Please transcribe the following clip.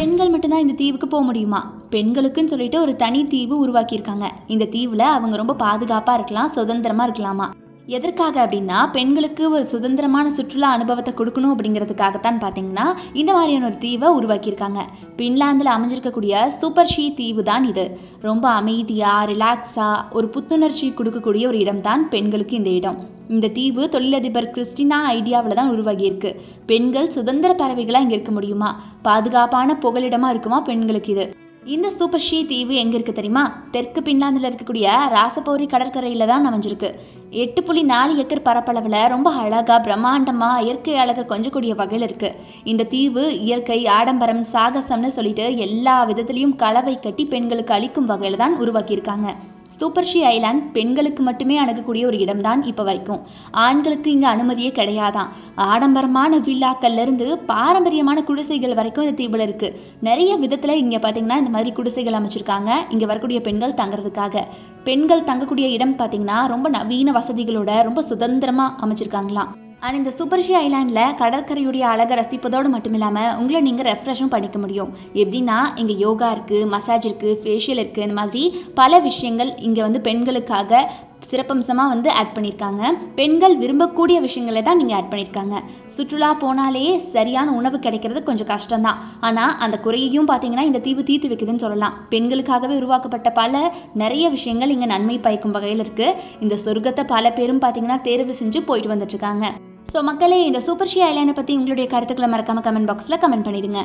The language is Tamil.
பெண்கள் மட்டும்தான் இந்த தீவுக்கு போக முடியுமா? பெண்களுக்குன்னு சொல்லிட்டு ஒரு தனி தீவு உருவாக்கியிருக்காங்க. இந்த தீவில் அவங்க ரொம்ப பாதுகாப்பாக இருக்கலாம் சுதந்திரமாக இருக்கலாமா? எதற்காக அப்படின்னா பெண்களுக்கு ஒரு சுதந்திரமான சுற்றுலா அனுபவத்தை கொடுக்கணும் அப்படிங்கிறதுக்காகத்தான் பார்த்தீங்கன்னா இந்த மாதிரியான ஒரு தீவை உருவாக்கியிருக்காங்க. பின்லாந்தில் அமைஞ்சிருக்கக்கூடிய சூப்பர் ஷீ தீவு தான் இது. ரொம்ப அமைதியாக ரிலாக்ஸாக ஒரு புத்துணர்ச்சி கொடுக்கக்கூடிய ஒரு இடம் தான் பெண்களுக்கு இந்த இடம். இந்த தீவு தொழிலதிபர் கிறிஸ்டினா ஐடியாவில் தான் உருவாகியிருக்கு. பெண்கள் சுதந்திர பறவைகளாக இங்கே இருக்க முடியுமா? பாதுகாப்பான புகலிடமாக இருக்குமா பெண்களுக்கு இது? இந்த சூப்பர் ஷீ தீவு எங்கே இருக்குது தெரியுமா? தெற்கு பின்லாந்தில் இருக்கக்கூடிய ராசபௌரி கடற்கரையில் தான் அமைஞ்சிருக்கு. எட்டு புள்ளி நாலு ஏக்கர் பரப்பளவில் ரொம்ப அழகாக பிரம்மாண்டமாக இயற்கை அழகை கொஞ்சக்கூடிய வகையில் இருக்குது இந்த தீவு இயற்கை ஆடம்பரம் சாகசம்னு சொல்லிட்டு எல்லா விதத்துலேயும் கலவை கட்டி பெண்களுக்கு அளிக்கும் வகையில் தான் உருவாக்கியிருக்காங்க. சூப்பர் ஷீ ஐலாண்ட் பெண்களுக்கு மட்டுமே அணுகக்கூடிய ஒரு இடம்தான் இப்போ வரைக்கும். ஆண்களுக்கு இங்கே அனுமதியே கிடையாதான். ஆடம்பரமான விழாக்கள்லேருந்து பாரம்பரியமான குடிசைகள் வரைக்கும் இந்த தீவில் இருக்குது நிறைய விதத்தில் இங்கே பார்த்தீங்கன்னா இந்த மாதிரி குடிசைகள் அமைச்சிருக்காங்க. இங்கே வரக்கூடிய பெண்கள் தங்குறதுக்காக. பெண்கள் தங்கக்கூடிய இடம் பார்த்தீங்கன்னா ரொம்ப நவீன வசதிகளோட ரொம்ப சுதந்திரமாக அமைச்சிருக்காங்களாம். அண்ட் இந்த சூப்பர்ஷி ஐலாண்டில் கடற்கரையுடைய அழகை ரசிப்பதோடு மட்டும் இல்லாமல் உங்களை நீங்கள் ரெஃப்ரெஷும் பண்ணிக்க முடியும். எப்படின்னா இங்கே யோகா இருக்குது மசாஜ் இருக்குது ஃபேஷியல் இருக்குது இந்த மாதிரி பல விஷயங்கள் இங்கே வந்து பெண்களுக்காக சிறப்பம்சமாக வந்து ஆட் பண்ணியிருக்காங்க பெண்கள் விரும்பக்கூடிய விஷயங்களை தான் நீங்கள் ஆட் பண்ணியிருக்காங்க சுற்றுலா போனாலே சரியான உணவு கிடைக்கிறது கொஞ்சம் கஷ்டம்தான். ஆனால் அந்த குறையையும் பார்த்தீங்கன்னா இந்த தீவு தீர்த்து வைக்குதுன்னு சொல்லலாம். பெண்களுக்காகவே உருவாக்கப்பட்ட பல நிறைய விஷயங்கள் இங்கே நன்மை பயக்கும் வகையில் இருக்குது இந்த சொர்க்கத்தை பல பேரும் பார்த்தீங்கன்னா தேர்வு செஞ்சு போயிட்டு வந்துட்டுருக்காங்க ஸோ மக்களே இந்த சூப்பர் ஷி ஐலாண்டை பற்றி உங்களுடைய கருத்துக்களை மறக்காமல் கமெண்ட் பாக்ஸில் கமெண்ட் பண்ணிடுங்க.